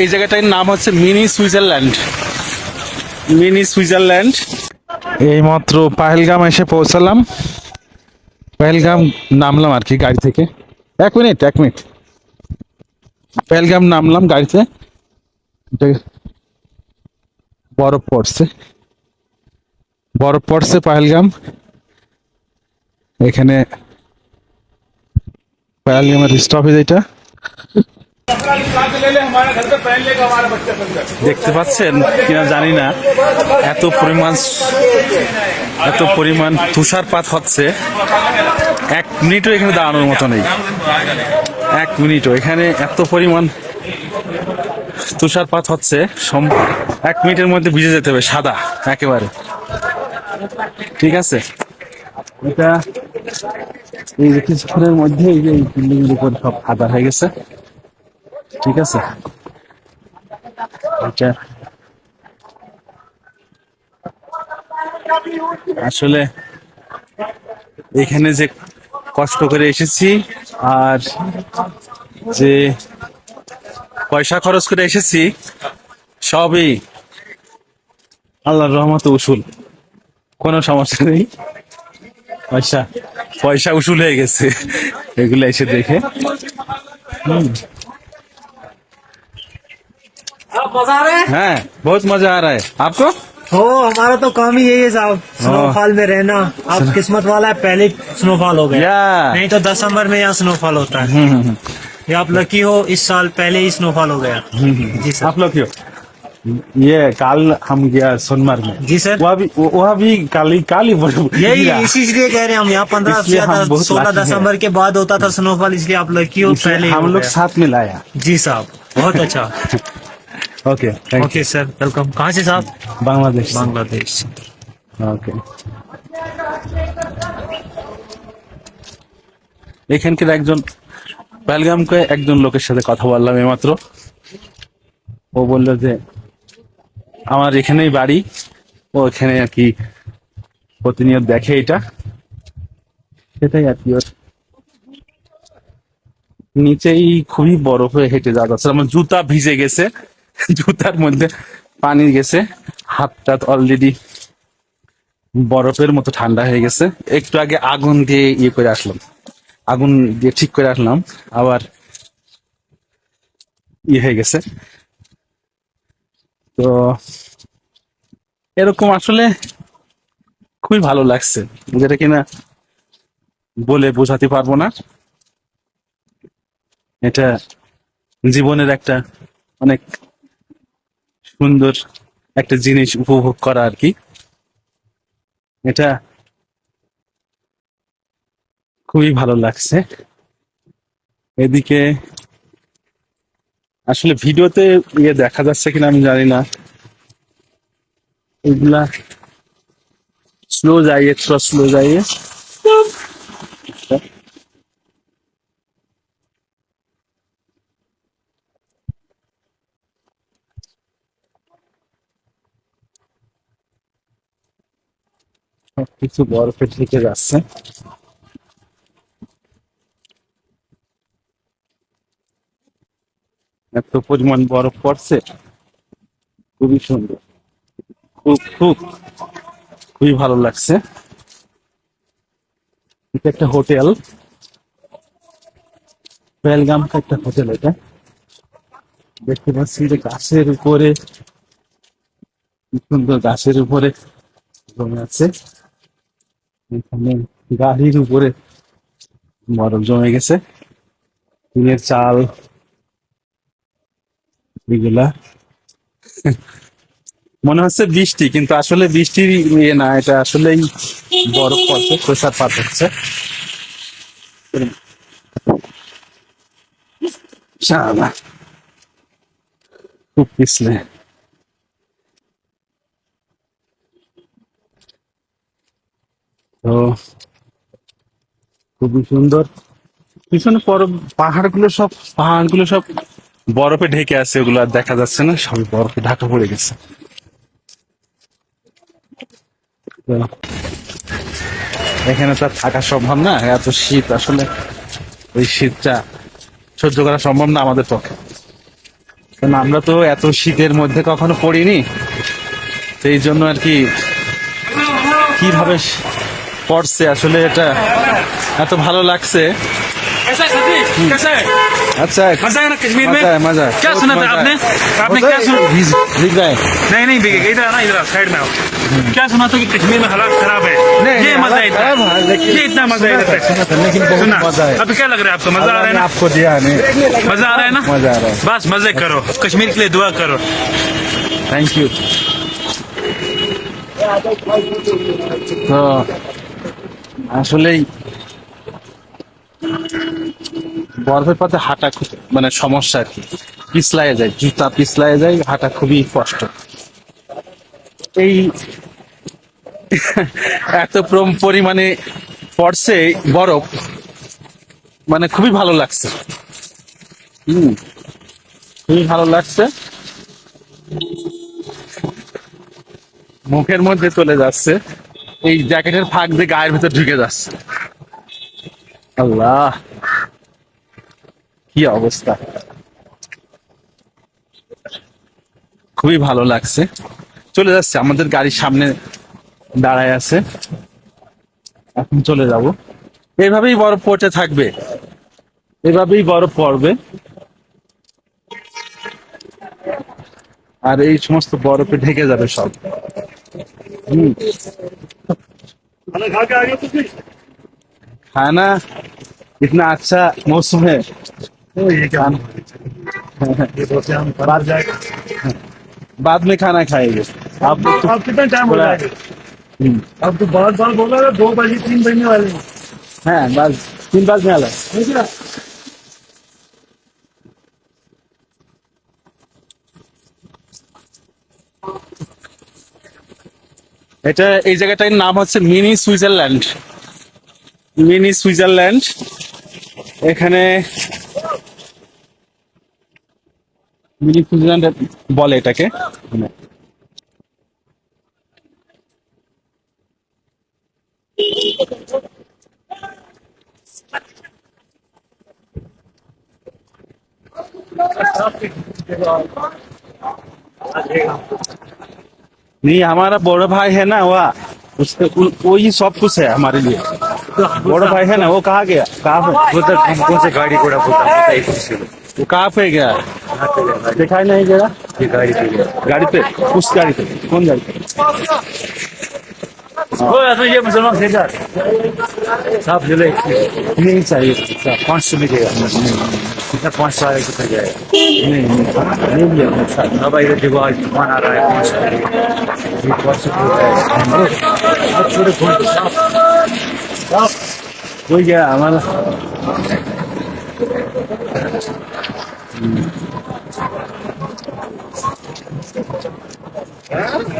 এই জায়গাটার নাম হচ্ছে মিনি সুইজারল্যান্ড। Mini Switzerland. এইমাত্র পাহেলগাম এসে পৌঁছালাম। পেহেলগাম নামলাম আর কি গাড়ি থেকে। এক মিনিট এক মিনিট। পেহেলগাম নামলাম গাড়িতে। বরফ পড়ছে। বরফ পড়ছে পাহেলগাম। এখানে পাহেলগামের স্টপেজ এটা দেখতে পাচ্ছেন কিনা জানি না। এত পরিমাণ এত পরিমাণ তুষারপাত হচ্ছে। এক মিনিটও এখানে দাঁড়ানোর মতো নেই। এক মিনিটও এখানে এত পরিমাণ তুষারপাত হচ্ছে। এক মিনিটের মধ্যে ভিজে যেতে হবে, সাদা, একেবারে। ঠিক আছে? এটা এই কিছুক্ষণের মধ্যে এই বিল্ডিং এর উপর সব সাদা হয়ে গেছে। ঠিক আছে? এটা আসলে এখানে যে কষ্ট করে এসেছি আর যে পয়সা খরচ করে এসেছি, সবই আল্লাহর রহমত উসুল। কোনো সমস্যা নেই। পয়সা পয়সা উসুল হয়ে গেছে। এগুলো এসে দেখে। आप मज़ा आ रहा है? बहुत मज़ा आ रहा है। आपको? हो हमारा तो काम ही यही है साहब हाँ। स्नोफॉल में रहना। आप किस्मत वाला है पहले स्नोफॉल हो गया। नहीं तो दिसंबर में यहाँ स्नोफॉल होता है। हम्म, हम्म, हम्म। ये आप लकी हो इस साल पहले ही स्नोफॉल हो गया। जी सर। आप लकी हो। ये काल हम गया सोनमर्ग में। जी सर। वहाँ भी वहाँ भी काली काली यही इसीलिए कह रहे हैं हम। यहाँ पंद्रह सोलह दिसंबर के बाद होता था स्नोफॉल इसलिए आप लकी हो पहले हम लोग साथ में लाया जी साहब बहुत अच्छा। okay thank okay sir welcome कहाँ से साहब यू बांग्लादेश बांग्लादेश ওকে এখানকার একজন বেলগামকে একজন লোকের সাথে কথা বললাম এইমাত্র ও বললো যে আমার এখানেই বাড়ি ও এখানে আর কি প্রতিনিয়ত দেখে এটা সেটাই আর কি ওর নিচেই খুবই বরফ হয়ে হেঁটে যাওয়া যাচ্ছে আমার জুতা ভিজে গেছে জুতার মধ্যে পানি গেছে। হাতটা অলরেডি বরফের মতো ঠান্ডা হয়ে গেছে। একটু আগে আগুন দিয়ে ইয়ে করে আসলাম। আগুন দিয়ে ঠিক করে আসলাম। আবার ইয়ে হয়ে গেছে। তো এরকম আসলে খুবই ভালো লাগছে। যেটা কিনা বলে বোঝাতে পারব না। এটা জীবনের একটা অনেক সুন্দর একটা জিনিস উপভোগ করা আর কি। এটা খুবই ভালো লাগছে। এদিকে আসলে ভিডিওতে ইয়ে দেখা যাচ্ছে কিনা আমি জানি না। এগুলা স্লো যাইয়ে স্লো যাইয়ে। কিছু বরফের দিকে যাচ্ছে। এত পরিমাণ বরফ পড়ছে। খুবই সুন্দর। খুব খুব, খুবই ভালো লাগছে। এটা একটা হোটেল। বেলগাম একটা হোটেল এটা। দেখতে পাচ্ছি যে গাছের উপরে, সুন্দর গাছের উপরে জমে আছে। এখানে গাড়ির উপরে বরফ জমে গেছে। টিনের চাল, এগুলা। মনে হচ্ছে বৃষ্টি, কিন্তু আসলে বৃষ্টির ইয়ে না, এটা আসলেই বরফ পড়ছে তুষারপাত হচ্ছে। খুব পিছলে। তো খুবই সুন্দর। পিছনে পাহাড়গুলো সব পাহাড়গুলো সব বরফে ঢেকে আছে, ওগুলো আর দেখা যাচ্ছে না সব বরফে ঢাকা পড়ে গেছে। এখানে তো থাকা সম্ভব না, এত শীত, আসলে ওই শীতটা সহ্য করা সম্ভব না আমাদের পক্ষে। কারণ আমরা তো এত শীতের মধ্যে কখনো পড়িনি সেই জন্য আর কি কীভাবে পড়ছে আসলে এটা এত ভালো লাগছে कैसा है सतीश कैसा है अच्छा है मजा है ना कश्मीर में मजा है मजा है क्या बहुत सुना था मजा है। आपने आपने मजा क्या है, सुना भीग भीग रहा है नहीं नहीं भीगेगा इधर आना इधर आओ, साइड में आओ क्या सुना था कि कश्मीर में हालात खराब है नहीं, ये नहीं, मजा हालात है खराब है, इतना लेकिन ये इतना मजा है सुना इधर था, सुना था, लेकिन बहुत सुना मजा है अभी क्या लग रहा है आपको मजा आ अल्लाह रहा है ने ना आपको दिया नहीं मजा आ रहा है ना मजा आ रहा है बस मजे करो कश्मीर के लिए दुआ करो থ্যাংক ইউ তো আসলেই বরফের পথে হাঁটা খুব মানে সমস্যা আর কি। পিছলায় যায়, জুতা পিছলায় যায়, হাঁটা খুবই কষ্ট। এই এত প্রম- পরিমাণে পড়ছে বরফ মানে খুবই ভালো লাগছে। হম, খুবই ভালো লাগছে। মুখের মধ্যে চলে যাচ্ছে। এই জ্যাকেটের ফাঁক দিয়ে গায়ের ভিতর ঢুকে যাচ্ছে। আল্লাহ। কি অবস্থা? খুবই ভালো লাগছে। চলে যাচ্ছে, আমাদের গাড়ির সামনে দাঁড়ায় আছে। এখন চলে যাব। এভাবেই বরফ পড়তে থাকবে। এভাবেই বরফ পড়বে। আর এই সমস্ত বরফে ঢেকে যাবে সব। হম। खाना खा के आ गया तुम खाना? इतना अच्छा मौसम है। तो ये क्या तो हम बाद जाएगा बाद में खाना खाएँगे। आप तो, आप कितना टाइम हो रहा है अब तो बहुत बार बोला दो बजे तीन बजने वाले हैं। हाँ, बस तीन बजने वाला है। এটা এই জায়গাটার নাম হচ্ছে মিনি সুইজারল্যান্ড। Mini Switzerland. এখানে মিনি সুইজারল্যান্ড বলে এটাকে। नहीं हमारा बड़ा भाई है ना वह उसके उ- वही सब कुछ है हमारे लिए बड़ा भाई है ना वो कहाँ गया कहाँ पे उधर कौन से गाड़ी घोड़ा बोलता है वो कहाँ पे गया दिखाई नहीं गया गाड़ी पे गाड़ी पे उस गाड़ी पे कौन गाड़ी पे वो ऐसा ये मुसलमान थे यार साहब जले नहीं चाहिए साहब पाँच सौ में देगा कितना पाँच सौ आएगा कितना जाएगा नहीं नहीं नहीं लिया मेरे साथ अब इधर देखो आज तूफान आ रहा है पाँच सौ ये पाँच सौ हो जाएगा अब छोटे फोन साफ हो गया हमारा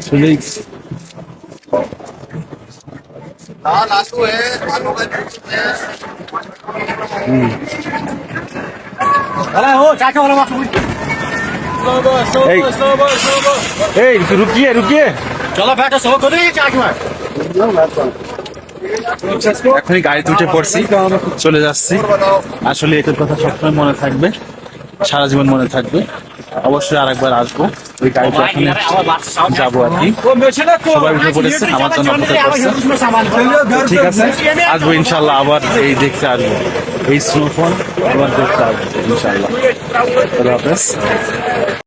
चलिए दाल आलू है आलू का जूस है अरे हो चाचा वाला माफ এই এই रुकिए रुकिए चलो बैठो सो करो ये चाचा में এখনই গাড়িতে উঠে পড়ছি চলে যাচ্ছি আসলে এটার কথা সবসময় মনে থাকবে সারা জীবন মনে থাকবে অবশ্যই আরেকবার আসব। ওই গাড়িতে ওখানে যাব আর কি। সবাই উঠে পড়েছে আমার জন্য অপেক্ষা করছে ঠিক আছে আসব ইনশাল্লাহ আবার এই দেখতে আসব। এই স্নোফল আবার দেখতে আসব ইনশাল্লাহ। হাফেজ।